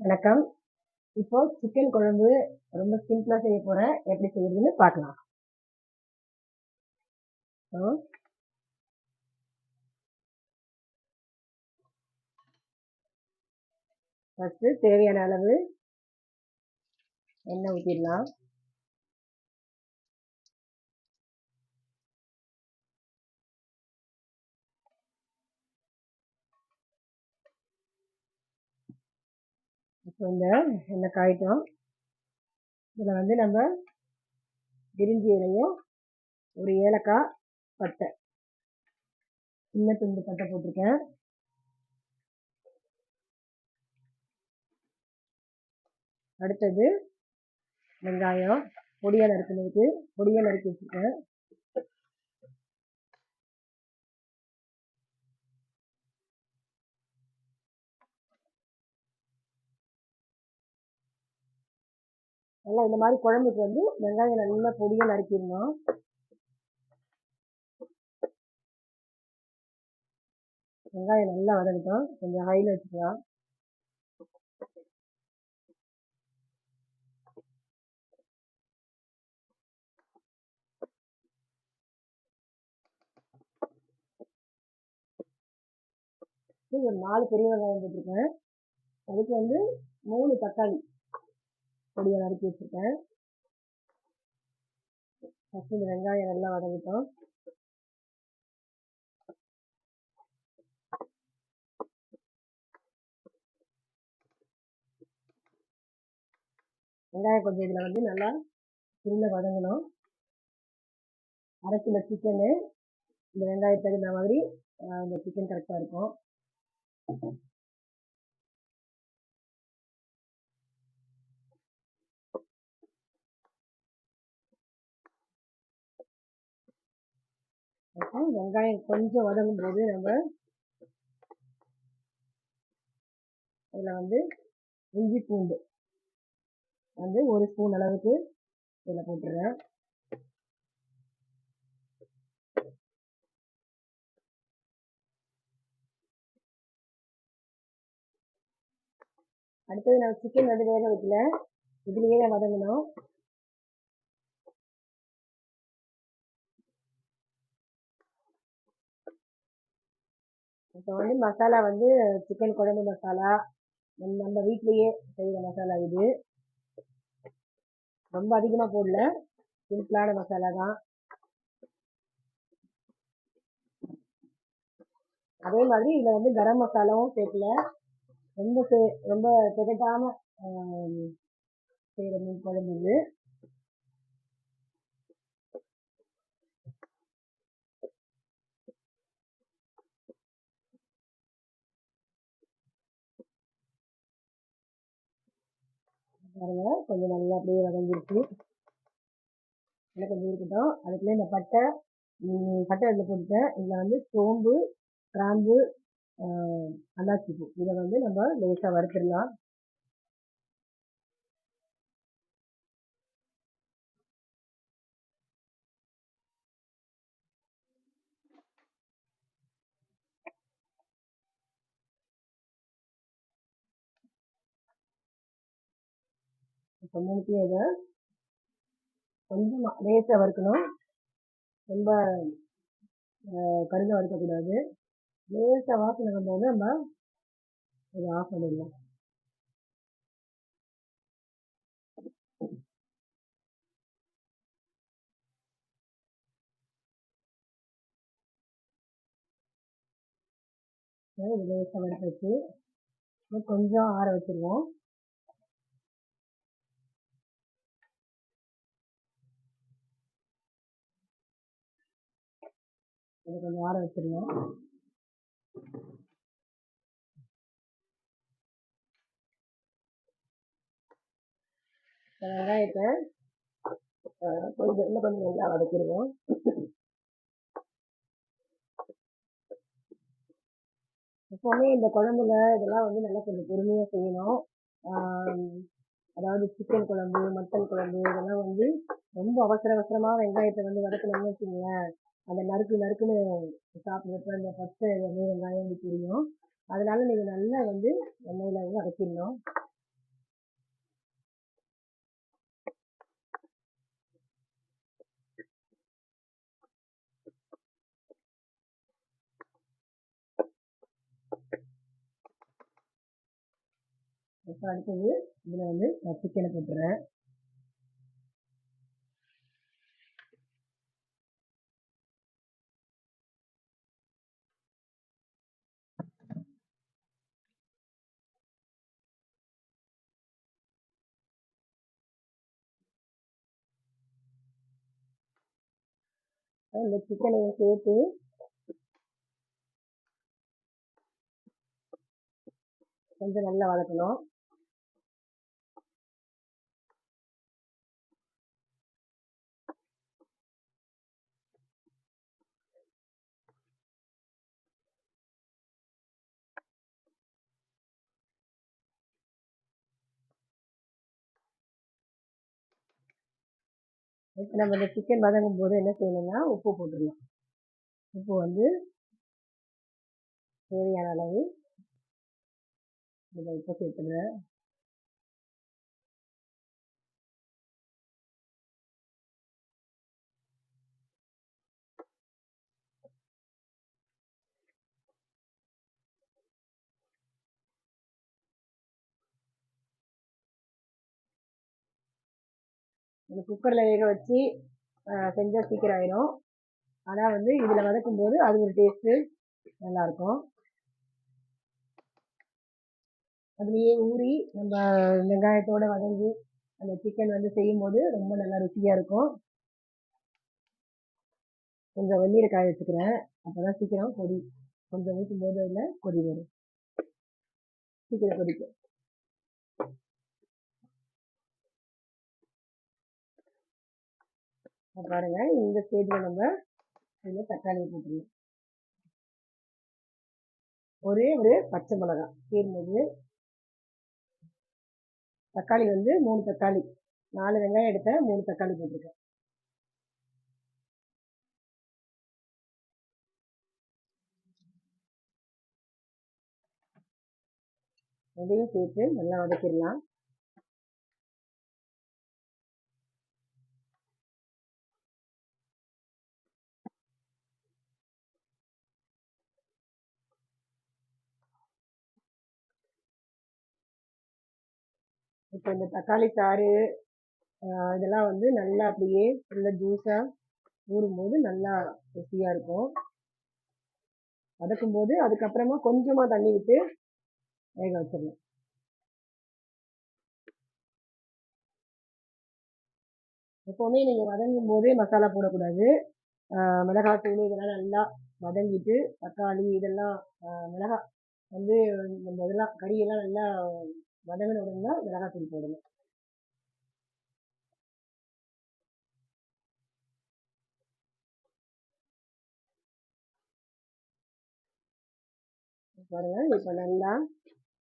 வணக்கம். இப்போ சிக்கன் குழம்பு ரொம்ப சிம்பிளா செய்ய போறேன். எப்படி செய்யறதுன்னு பார்க்கலாம். இப்போ ஃபர்ஸ்ட் தேவையான அளவு எண்ணெய் ஊற்றிடலாம் இப்போ இந்த எண்ணெய் காயிட்டோம்? இதில் வந்து நம்ம பிரிஞ்சி இலையும் ஒரு ஏலக்காய் பட்டை. சின்ன துண்டு பட்டை போட்டிருக்கேன். அடுத்தது வெங்காயம் பொடியாக நறுக்குனதுக்கு பொடியாக நறுக்கி வச்சுருக்கேன். நல்லா இந்த மாதிரி குழம்புக்கு வந்து வெங்காயம் நல்லா பொடியாக நறுக்கிடணும். வெங்காயம் நல்லா வதங்கட்டும். கொஞ்சம் ஹையில் வச்சுக்கலாம் ஒரு நாலு பெரிய வெங்காயம் போட்டிருக்கேன். அதுக்கு வந்து மூணு தக்காளி. பொடியை நறுக்கி வச்சுருக்கேன். ஃபஸ்ட்டு இந்த வெங்காயம் நல்லா வதங்கிட்டோம். வெங்காயம் கொஞ்சம் இதில் வந்து நல்லா திரும்ப வதங்கணும். அரை கிலோ சிக்கனு இந்த வெங்காயத்துக்கு இந்த மாதிரி இந்த சிக்கன் கரெக்டாக இருக்கும். அப்போ வெங்காயம் கொஞ்சம் வதங்கும் போது நம்ம இதில் வந்து இஞ்சி பூண்டு வந்து ஒரு ஸ்பூன் அளவுக்கு இதில் போட்டுருவேன். அடுத்தது நான் சிக்கன் வந்து வேக வைக்கல. இதுலேயே நான் வதங்கணும். இப்போ வந்து மசாலா வந்து சிக்கன் குழம்பு மசாலா நம்ம வீட்லேயே செய்கிற மசாலா இது. ரொம்ப அதிகமாக போடல. சிம்பிளான மசாலா தான். அதே மாதிரி இதில் வந்து கரம் மசாலாவும் சேர்க்கல. ரொம்ப சே ரொம்ப திகட்டாமல் செய்கிற மீன் குழம்பு இது. பாருங்க. கொஞ்சம் நல்லா அப்படியே வதங்கிருக்கு நல்லா கொஞ்சம் இருக்கட்டும். அதுக்குள்ளே இந்த பட்டை பட்டை அதில் போட்டுட்டேன். இதில் வந்து சோம்பு கிராம்பு அன்னாச்சி பூ இதை வந்து நம்ம லேசாக வறுத்துடலாம். இப்போ மூணுத்தையும் இதை கொஞ்சம் லேசாக வறுக்கணும். ரொம்ப கருக வறுக்கக்கூடாது. லேசாக வாசனை வந்தோடனே நம்ம இதை ஆஃப் பண்ணிடலாம். இது லேசாக வறுத்து வச்சு கொஞ்சம் ஆற வச்சுருவோம். இதை கொஞ்சம் ஆற வச்சிடணும் வெங்காயத்தை கொஞ்சம் இன்னும் கொஞ்சம் நல்லா வதக்கிடுவோம் எப்போவுமே இந்த குழம்புல இதெல்லாம் வந்து நல்லா கொஞ்சம் பொறுமையாக செய்யணும். அதாவது சிக்கன் குழம்பு மட்டன் குழம்பு இதெல்லாம் வந்து ரொம்ப அவசர அவசரமாக வெங்காயத்தை வந்து வதக்கணும்னு வச்சுங்களேன் அந்த நறுக்கு நறுக்குன்னு சாப்பிட்றப்ப அந்த பச்சை வெள்ளை வெங்காயம் வந்து தெரியும் அதனால நீங்க நல்லா வந்து எண்ணெயில் வந்து வதக்கிடணும். இப்போ அடுத்தது இதுல வந்து நான் சிக்கனை போட்டுறேன். இந்த சிக்கனையும் சேர்த்து கொஞ்சம் நல்லா வதக்கணும். இப்போ நம்ம இந்த சிக்கன் வதங்கும் போது என்ன செய்யணும்னா உப்பு போட்டுடலாம் உப்பு வந்து தேவையான அளவு. இதில் உப்பு சேர்த்துடுறேன். இந்த குக்கரில் வேக வச்சு செஞ்சால் சீக்கிரம் ஆயிடும் ஆனால் வந்து இதில் வதக்கும் போது அது ஒரு டேஸ்ட்டு நல்லாயிருக்கும் அதுலேயே ஊறி நம்ம வெங்காயத்தோடு வதங்கி அந்த சிக்கன் வந்து செய்யும் போது ரொம்ப நல்லா ருசியாக இருக்கும். கொஞ்சம் வெந்நீர் காய வச்சுக்கிறேன். அப்போ தான் சீக்கிரம் கொடி கொஞ்சம் ஊற்றும் போது அதில் கொடி வரும். சீக்கிரம் கொதிக்கும். பாருங்க இந்த ஸ்டேஜில் நம்ம இதில் தக்காளியை போட்டுருவோம் ஒரே ஒரு பச்சை மிளகாய் தீர்ந்தது தக்காளி வந்து மூணு தக்காளி. நாலு வெங்காயம் எடுத்தேன் மூணு தக்காளி போட்டிருக்கேன். இதையும் சேர்த்து நல்லா வதக்கிடலாம். இப்போ இந்த தக்காளி சாறு இதெல்லாம் வந்து நல்லா அப்படியே நல்லா ஜூஸாக ஊறும்போது நல்லா ருசியாக இருக்கும். வதக்கும் போது அதுக்கப்புறமா கொஞ்சமாக தண்ணி விட்டு வேக வச்சிடணும். எப்போவுமே நீங்கள் வதங்கும் போதே மசாலா போடக்கூடாது. மிளகாத்தூள் இதெல்லாம் நல்லா வதங்கிட்டு தக்காளி இதெல்லாம் மிளகாய் வந்து நம்ம இதெல்லாம் கறியெல்லாம் நல்லா வதங்கின உடனே மிளகாத்தூள் போடணும். பாருங்க இப்போ நல்லா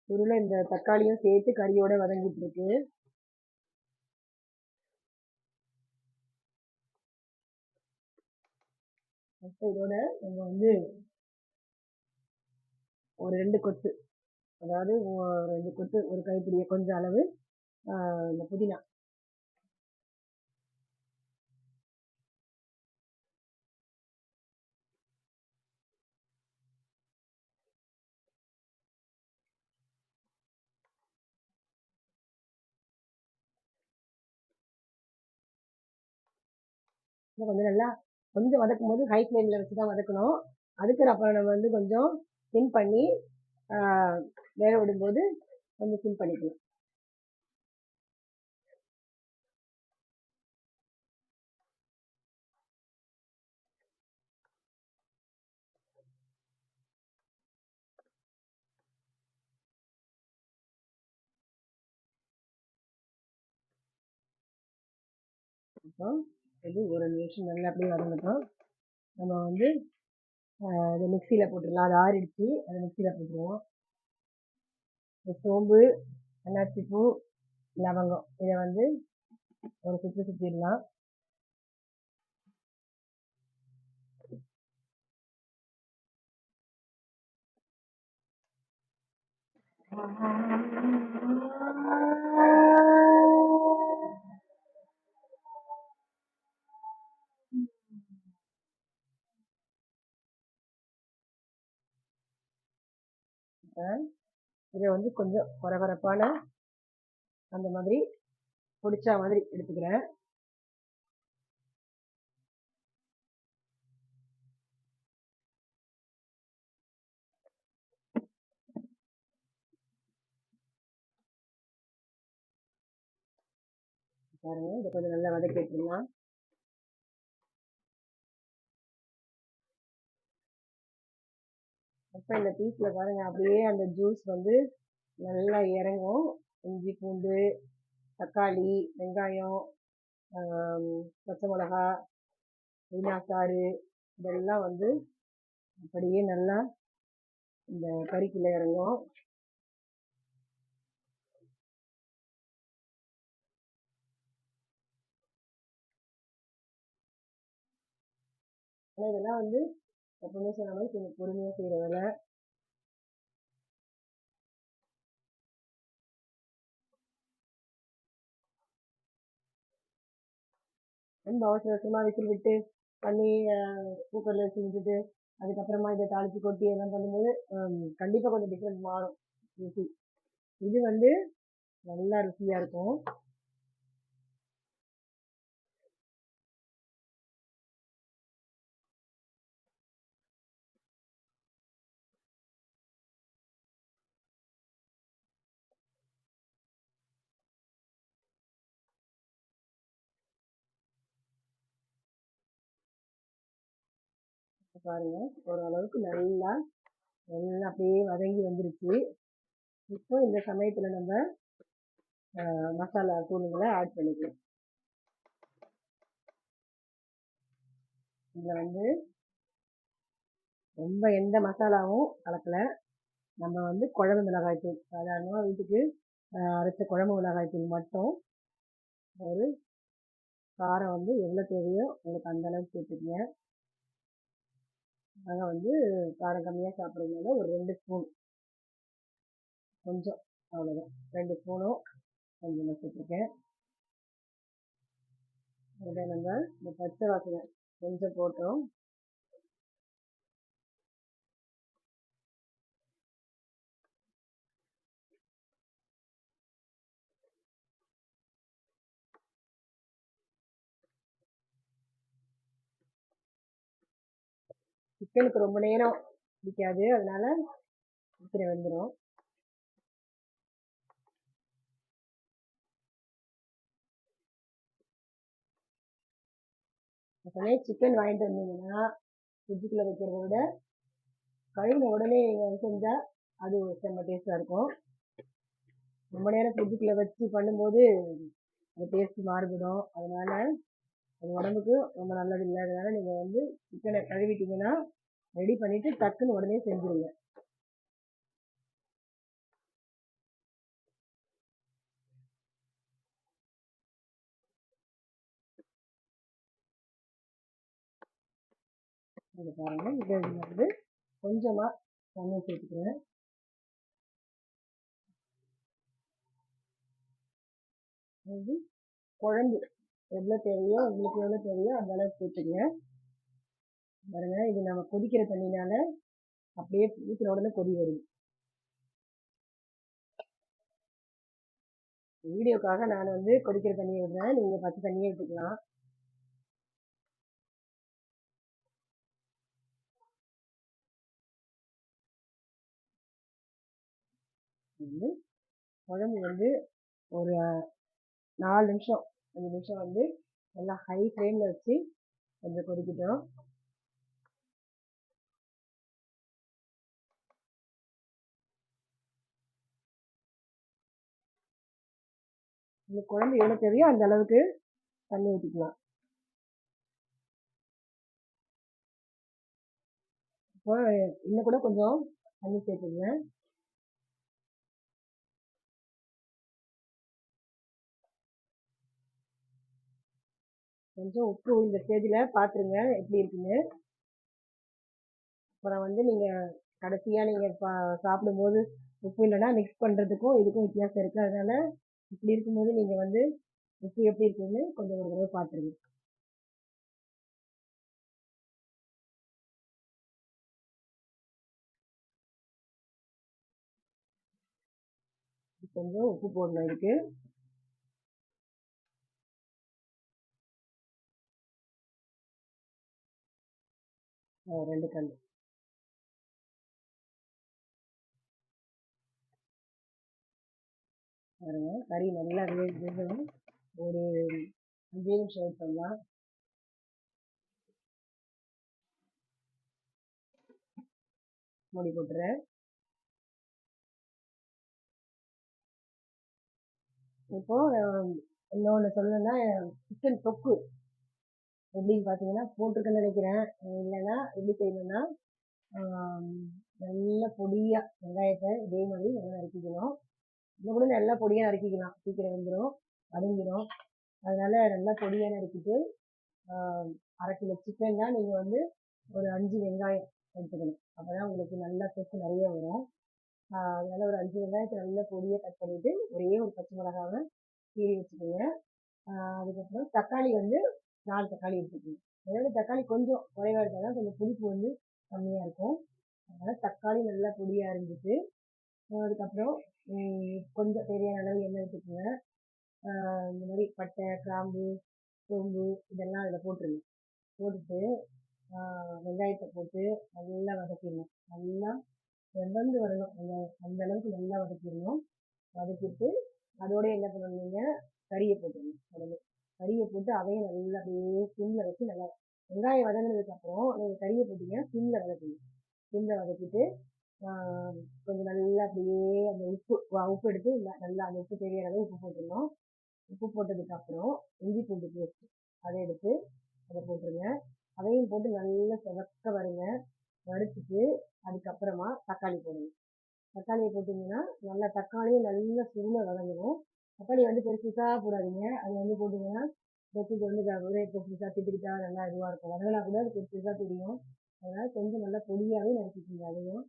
உருளை இந்த தக்காளியும் சேர்த்து கறியோட வதங்கிட்டு இருக்கு இதோட நம்ம வந்து ஒரு ரெண்டு கொத்து அதாவது ரெண்டு கொத்து ஒரு கைப்பிடிய கொஞ்சம் அளவு இந்த புதினா. கொஞ்சம் நல்லா கொஞ்சம் வதக்கும் போது ஹை ஃப்ளேமில் வச்சு தான் வதக்கணும். அதுக்கு அப்புறம் நம்ம வந்து கொஞ்சம் சிம் பண்ணி வேக விடும்போது கொஞ்சம் சிம் பண்ணிக்கலாம். அப்போ இது ஒரு நிமிஷம் நல்லா அப்படியே வதங்கட்டும் நம்ம வந்து அது மிக்சியில் போட்டுடலாம். அது ஆறிடுச்சு. அதை மிக்சியில் போட்டுருவோம். சோம்பு அன்னாச்சிப்பூ லவங்கம். இதை வந்து ஒரு சுற்றி சுற்றிடலாம் Thank you. போட்டேன் இதை வந்து கொஞ்சம் கொரகொரப்பான அந்த மாதிரி பிடிச்சா மாதிரி எடுத்துக்கிறேன். பாருங்க இதை கொஞ்சம் நல்லா வதக்கி விட்டுருலாம் இப்போ இந்த பீஸில் பாருங்க அப்படியே அந்த ஜூஸ் வந்து நல்லா இறங்கும். இஞ்சி பூண்டு தக்காளி வெங்காயம் பச்சை மிளகா புதினா சாறு இதெல்லாம் வந்து அப்படியே நல்லா இந்த கறிக்குள்ளே இறங்கும். ஆனால் இதெல்லாம் வந்து எப்பவுமே சொன்ன மாதிரி கொஞ்சம் பொறுமையாக செய்கிற வேலை. ரொம்ப அவசர அவசரமாக விசில் விட்டு பண்ணி குக்கரில் வச்சு அதுக்கப்புறமா இதை தாளித்து கொட்டி எல்லாம் பண்ணும்போது கண்டிப்பாக கொஞ்சம் டிஃப்ரெண்ட் மாறும். ருசி இது வந்து நல்லா ருசியாக இருக்கும். இப்ப பாருங்க. ஓரளவுக்கு நல்லா நல்லா அப்படியே வதங்கி வந்துருச்சு. இப்போ இந்த சமயத்தில் நம்ம மசாலா தூளுங்களை ஆட் பண்ணிக்கலாம். இதில் வந்து ரொம்ப எந்த மசாலாவும் கலக்கலை. நம்ம வந்து குழம்பு மிளகாய் தூள். சாதாரணமாக வீட்டுக்கு அரைச்ச குழம்பு மிளகாய் தூள் மட்டும் ஒரு காரம் வந்து எவ்வளோ தேவையோ உங்களுக்கு அந்தளவுக்கு சேர்த்துக்கங்க. நாங்கள் வந்து காரம் கம்மியாக சாப்பிட்றதுனால ஒரு ரெண்டு ஸ்பூன் கொஞ்சம். அவ்வளோதான் ரெண்டு ஸ்பூனும் கொஞ்சம் வச்சுட்ருக்கேன் இதை நம்ம இந்த பச்சை வாசனை கொஞ்சம் போட்டோம். சிக்கனுக்கு ரொம்ப நேரம் பிடிக்காது. அதனால சீக்கிரம் வெந்துடும் எப்பவுமே சிக்கன் வாங்கிட்டு வந்தீங்கன்னா ஃப்ரிட்ஜுக்குள்ளே வைக்கிறத விட கழுவின உடனே நீங்கள் செஞ்சால் அது ஒரு செம்ம டேஸ்ட்டாக இருக்கும். ரொம்ப நேரம் ஃப்ரிட்ஜுக்குள்ளே வச்சு பண்ணும்போது அந்த டேஸ்ட் மாறுபடும். அதனால அது உடம்புக்கு ரொம்ப நல்லது இல்லை. அதனால் நீங்கள் வந்து சிக்கனை கழுவிட்டீங்கன்னா ரெடி பண்ணிவிட்டு டக்குன்னு உடனே செஞ்சுருங்க. இது பாருங்கள் இது வந்து கொஞ்சமாக தண்ணி சேர்த்துக்கிறேன். இது குழம்பு. எவ்வளோ தேவையோ உங்களுக்கு எவ்வளோ தேவையோ அந்த அளவுக்கு சேர்த்துக்கங்க பாருங்க இது நம்ம கொதிக்கிற தண்ணினால அப்படியே ஊற்றின உடனே கொதி வரும். வீடியோக்காக நான் வந்து கொதிக்கிற தண்ணியை விடுறேன். நீங்கள் பச்சை தண்ணியே விட்டுக்கலாம் வந்து குழம்பு வந்து ஒரு நாலு நிமிஷம் அஞ்சு நிமிஷம் வந்து நல்லா ஹை ஃப்ளேமில் வச்சு கொஞ்சம் கொதிக்கட்டும். இந்த குழம்பு எவ்வளோ தேவையோ அந்த அளவுக்கு தண்ணி ஊற்றிக்கலாம் இப்போ இன்னும் கூட கொஞ்சம் தண்ணி சேர்த்துங்க கொஞ்சம் உப்பு இந்த ஸ்டேஜில் பார்த்துருங்க எப்படி இருக்குன்னு. அப்புறம் வந்து நீங்கள் கடைசியாக நீங்கள் பா சாப்பிடும்போது உப்பு இல்லைன்னா மிக்ஸ் பண்ணுறதுக்கும் இதுக்கும் வித்தியாசம் இருக்குது அதனால் இப்படி இருக்கும்போது நீங்கள் வந்து உப்பு எப்படி இருக்குன்னு கொஞ்சம் ஒரு தடவை பார்த்துருங்க கொஞ்சம் உப்பு போடணும் இதுக்கு. ரெண்டு கல் பாருங்க கறி நல்லா வேகணும். ஒரு அஞ்சு நிமிஷம் வெயிட் பண்ணலாம். மூடி போட்டுறேன். இப்போ இன்னொன்று சொல்லணும்னா சிக்கன் தொக்கு. எப்படின்னு பார்த்தீங்கன்னா போட்டிருக்கேன்னு நினைக்கிறேன். இல்லைன்னா எப்படி செய்யணும்னா நல்ல பொடியாக வெங்காயத்தை இதே மாதிரி நல்லா நறுக்கிக்கணும். இன்னும் கூட நல்லா பொடியாக நறுக்கிக்கலாம். சீக்கிரம் வெந்துடும் வதங்கிடும் அதனால நல்லா பொடியாக நறுக்கிட்டு அரை கிலோ சிக்கன்னா நீங்கள் வந்து ஒரு அஞ்சு வெங்காயம் எடுத்துக்கணும். அப்போ தான் உங்களுக்கு நல்லா தொக்கு நிறைய வரும். அதனால் ஒரு அஞ்சு வெங்காயத்தை நல்லா பொடியாக கட் பண்ணிவிட்டு ஒரே ஒரு பச்சை மிளகாவை கீறி வச்சுக்கோங்க. அதுக்கப்புறம் தக்காளி வந்து நாலு தக்காளி எடுத்துக்கணும் அதாவது தக்காளி கொஞ்சம் குறைவா இருந்தால் தான் கொஞ்சம் புளிப்பு வந்து கம்மியாக இருக்கும். அதனால் தக்காளி நல்லா பொடியாக இருந்துட்டு அதுக்கப்புறம் கொஞ்சம் தேவையான அளவு எண்ணெய் எடுத்துக்கோங்க. இந்த மாதிரி பட்டை கிராம்பு சோம்பு இதெல்லாம் அதில் போட்டுருங்க. போட்டுட்டு வெங்காயத்தை போட்டு நல்லா வதக்கிடணும். நல்லா வெந்து வரணும். வெங்காயம் அந்த அளவுக்கு நல்லா வதக்கிடணும். வதக்கிட்டு அதோடய என்ன பண்ணுவீங்க? கறியை போட்டுடணும் உடனே கறியை போட்டு அதையும் நல்லா அப்படியே சிம்மில் வச்சு நல்லா வெங்காயம் வதங்கினதுக்கு அப்புறம் நீங்கள் கறியை போட்டீங்கன்னா சிம்மில் வதக்கணும் சிம்மில் வதக்கிட்டு கொஞ்சம் நல்லா அப்படியே அந்த உப்பு உப்பு எடுத்து நல்லா அந்த உப்பு தெரியாத அளவு உப்பு போட்டுடணும். உப்பு போட்டதுக்கு அப்புறம் இஞ்சி பூண்டு பேஸ்ட் அதை எடுத்து அதை போட்டுருங்க. அதையும் போட்டு நல்லா செவக்க வருங்க. வறுத்துட்டு அதுக்கப்புறமா தக்காளி போடுங்க தக்காளியை போட்டிங்கன்னா நல்லா தக்காளியும் நல்லா சுருள வதங்கணும். தக்காளி வந்து பெருசுசாக போடாதீங்க. அது வந்து போட்டிங்கன்னா தொட்டுக்கு வந்து க- ஒரே பெருசுசாக திட்டுக்கிட்டா நல்லா இதுவாக இருக்கும். வதங்கினா கூட அது பெருசுசாக தெரியும். அதனால கொஞ்சம் நல்லா பொடியாகவே நறுக்கிக்கோங்க அதையும்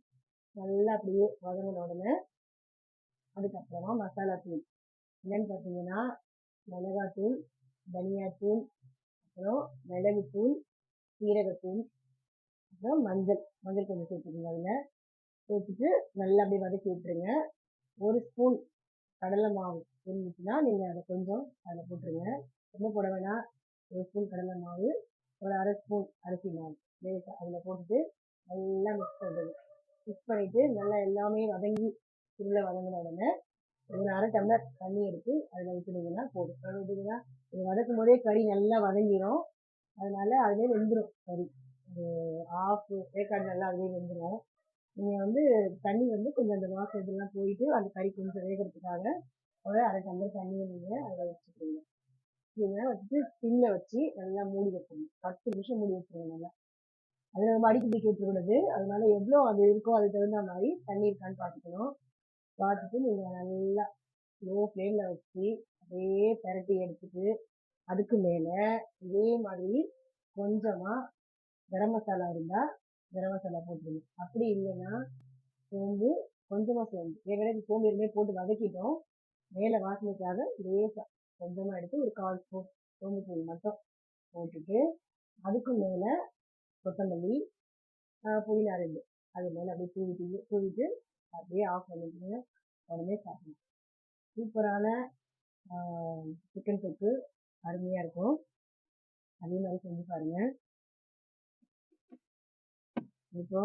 நல்லா அப்படியே வதங்கின உடனே அதுக்கப்புறமா மசாலா தூள். என்னன்னு பார்த்தீங்கன்னா மிளகாத்தூள் தனியாத்தூள் அப்புறம் மிளகுத்தூள் சீரகத்தூள் அப்புறம் மஞ்சள். மஞ்சள் கொஞ்சம் சேர்த்துக்கோங்க அதில். சேர்த்துட்டு நல்லா அப்படியே வதக்கி விட்டுருங்க. ஒரு ஸ்பூன் கடலை மாவு. இருந்துச்சுன்னா நீங்கள் அதை கொஞ்சம் அதில் போட்டுருங்க. ரொம்ப போட வேணாம். ஒரு ஸ்பூன் கடலை மாவு ஒரு அரை ஸ்பூன் அரிசி மாவு. லேசாக அதில் போட்டுட்டு நல்லா மிக்ஸ் பண்ணுறது மிக்ஸ் பண்ணிவிட்டு நல்லா எல்லாமே வதங்கி உள்ள வதங்கின உடனே ஒரு அரை டம்ளர் தண்ணி எடுத்து அதில் ஊற்றினீங்கன்னா போதும். அதை விட்டிங்கன்னா இது வதக்கும் போதே கறி நல்லா வதங்கிடும் அதனால அதுவே வெந்துடும் கறி. ஒரு ஆஃப் வேக்காடு நல்லா அதுவே வெந்துடும் நீங்கள் வந்து தண்ணி வந்து கொஞ்சம் அந்த வாசம் இதெல்லாம் போயிட்டு அந்த கறி கொஞ்சம் வேகிறதுக்காக ஒரு அரை டம்ளர் தண்ணியை நீங்கள் அதில் வச்சுக்கோங்க. நீங்கள் வச்சுட்டு சிம்மில் வச்சு நல்லா மூடி வைக்கணும். பத்து நிமிஷம் மூடி வச்சுருங்க நல்லா. அதில் நம்ம அடிக்கடி கேட்டுக்கூடாது அதனால எவ்வளோ அது இருக்கோ அதுக்கு தகுந்த மாதிரி தண்ணி இருக்கான்னு பார்த்துக்கணும் பார்த்துட்டு நீங்கள் நல்லா லோ ஃப்ளேமில் வச்சு அப்படியே பெரட்டி எடுத்துட்டு அதுக்கு மேலே இதே மாதிரி கொஞ்சமாக கரம் மசாலா இருந்தால் கரம் மசாலா போட்டுருங்க அப்படி இல்லைன்னா சோம்பு கொஞ்சமாக சோம்பு. ஏற்கனவே சோம்பு எதுவுமே போட்டு வதக்கிட்டோம். மேலே வாசனைக்காக லேசாக கொஞ்சமாக எடுத்து ஒரு கால் ஸ்பூன் சோம்புத்தூள் மட்டும் போட்டுட்டு அதுக்கு மேலே கொத்தமல்லி புதினா ரெண்டு. அது மேலே அப்படியே தூவிட்டு தூவிட்டு அப்படியே ஆஃப் பண்ணிக்கோங்க உடனே சாப்பிடணும் சூப்பரான சிக்கன் தொக்கு அருமையாக இருக்கும். அதே மாதிரி செஞ்சு பாருங்க. இப்போ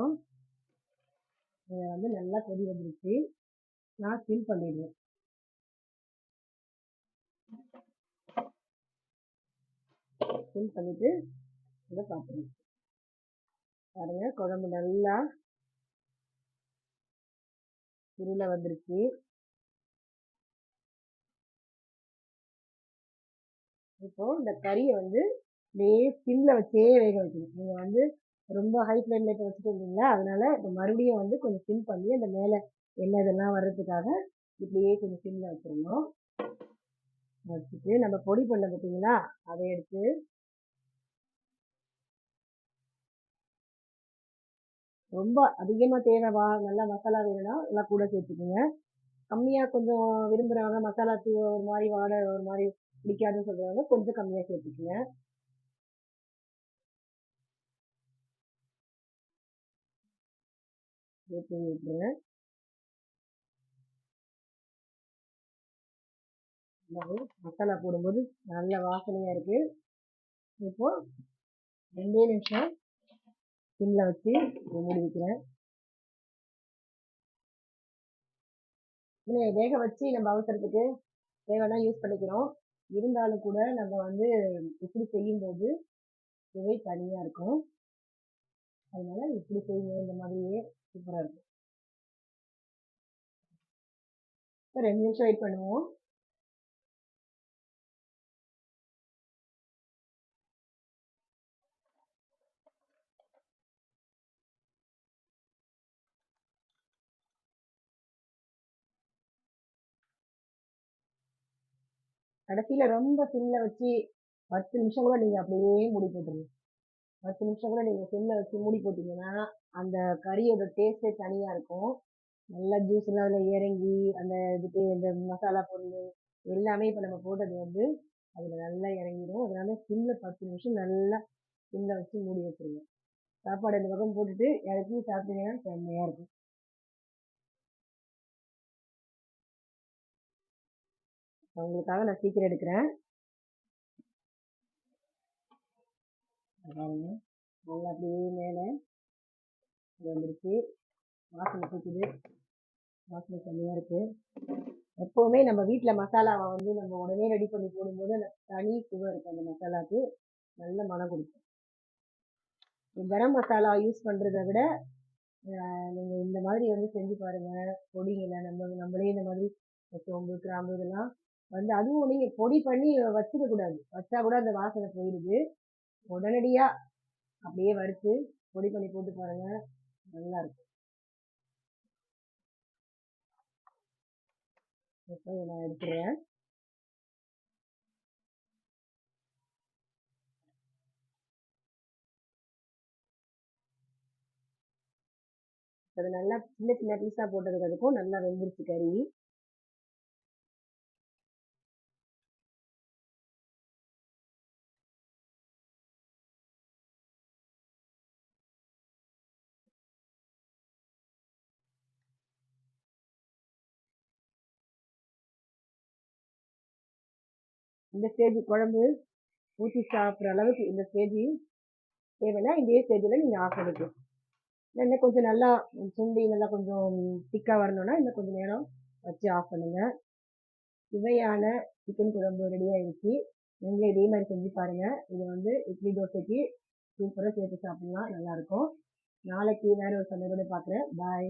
இதை வந்து நல்லா கொதி வந்துருச்சு. நான் ஸ்பின் பண்ணிடுவேன் ஃபில் பண்ணிட்டு இதை சாப்பிடுங்க. பாருங்க குழம்பு நல்லா உருள வந்துருச்சு இப்போ இந்த கறியை வந்து அப்படியே ஸ்கின்னில் வச்சே வேக வைக்கணும். நீங்க வந்து ரொம்ப ஹை ஃப்ளேம்ல இப்போ வச்சுட்டு இருந்தீங்களா அதனால இப்போ மறுபடியும் வந்து கொஞ்சம் சிம் பண்ணி அந்த மேலே எண்ணெய் இதெல்லாம் வர்றதுக்காக இப்படியே கொஞ்சம் சிம்ல வச்சிடணும். வச்சுட்டு நம்ம பொடி பண்ண பார்த்தீங்களா அதை எடுத்து ரொம்ப அதிகமாக தேவைவா நல்லா மசாலா வேணும்னா நல்லா கூட சேர்த்துக்குங்க. கம்மியாக கொஞ்சம் விரும்புகிறவங்க மசாலா தூ ஒரு மாதிரி வாடை ஒரு மாதிரி பிடிக்காதுன்னு சொல்கிறவங்க கொஞ்சம் கம்மியாக சேர்த்துக்குங்க. சேர்த்து விட்டுருங்க. அதாவது மசாலா போடும்போது நல்ல வாசனையாக இருக்குது இப்போ ரெண்டே நிமிஷம் சிம்மில் வச்சு மூடி வைக்கிறேன். இன்னும் வேக வச்சு நம்ம அவசரத்துக்கு தேவைன்னா யூஸ் பண்ணிக்கிறோம். இருந்தாலும் கூட நம்ம வந்து இப்படி செய்யும்போது சுவை தனியாக இருக்கும். அதனால இப்படி செய்யுங்க இந்த மாதிரியே சூப்பராக இருக்கும். இப்போ ரெண்டு நிமிஷம் வெயிட் பண்ணுவோம். கடைசியில் ரொம்ப சிம்மில் வச்சு பத்து நிமிஷம் கூட நீங்கள் அப்படியே மூடி போட்டுருங்க. பத்து நிமிஷம் கூட நீங்கள் சிம்மில் வச்சு மூடி போட்டிங்கன்னா அந்த கறியோட டேஸ்ட்டே தனியாக இருக்கும். நல்லா ஜூஸ் எல்லாம் அதில் இறங்கி அந்த இதுக்கு இந்த மசாலா பொருள் எல்லாமே இப்போ நம்ம போட்டது வந்து அதில் நல்லா இறங்கிடும். அதனால சிம்மில் பத்து நிமிஷம் நல்லா சிம்மில் வச்சு மூடி வச்சுருங்க. சாப்பாடு இந்த பக்கம் போட்டுட்டு இறக்கி சாப்பிட்டீங்கன்னா செம்மையாக இருக்கும். உங்களுக்காக நான் சீக்கிரம் எடுக்கிறேன். பாருங்க நல்லா அப்படியே மேலே வந்துருச்சு. வாசனை பூக்குது. வாசனை செம்மையாக இருக்குது எப்போவுமே நம்ம வீட்டில் மசாலாவை வந்து நம்ம உடனே ரெடி பண்ணி போடும்போது அந்த தனி சுவை இருக்கும் அந்த மசாலாவுக்கு. நல்ல மனம் கொடுக்கும். கரம் மசாலா யூஸ் பண்ணுறத விட நீங்கள் இந்த மாதிரி வந்து செஞ்சு பாருங்கள் பொடிங்களை நம்ம நம்மளே இந்த மாதிரி சோம்பு கிராம்பு இதெல்லாம் வந்து அதுவும் நீங்கள் பொடி பண்ணி வச்சுக்க கூடாது. வச்சா கூட அந்த வாசனை போயிடுது. உடனடியாக அப்படியே வறுத்து பொடி பண்ணி போட்டு பாருங்கள் நல்லா இருக்கும் இப்போ நான் எடுத்துடுறேன் அது நல்லா சின்ன சின்ன பீஸாக போட்டதுக்கு அதுக்கும் நல்லா வெந்துருச்சு கறி. இந்த ஸ்டேஜ் குழம்பு ஊற்றி சாப்பிட்ற அளவுக்கு இந்த ஸ்டேஜ் தேவைன்னா இதே ஸ்டேஜில் நீங்கள் ஆஃப் பண்ணிக்கலாம் இன்னும் கொஞ்சம் நல்லா சுண்டி நல்லா கொஞ்சம் திக்காக வரணும்னா இன்னும் கொஞ்சம் நேரம் வச்சு ஆஃப் பண்ணுங்கள் சுவையான சிக்கன் குழம்பு ரெடி ஆகிடுச்சு நீங்களே இதே மாதிரி செஞ்சு பாருங்கள் இது வந்து இட்லி தோசைக்கு சூப்பராக சேர்த்து சாப்பிட்லாம். நல்லாயிருக்கும் நாளைக்கு வேறு ஒரு சமையலோட பார்க்குறேன். பாய்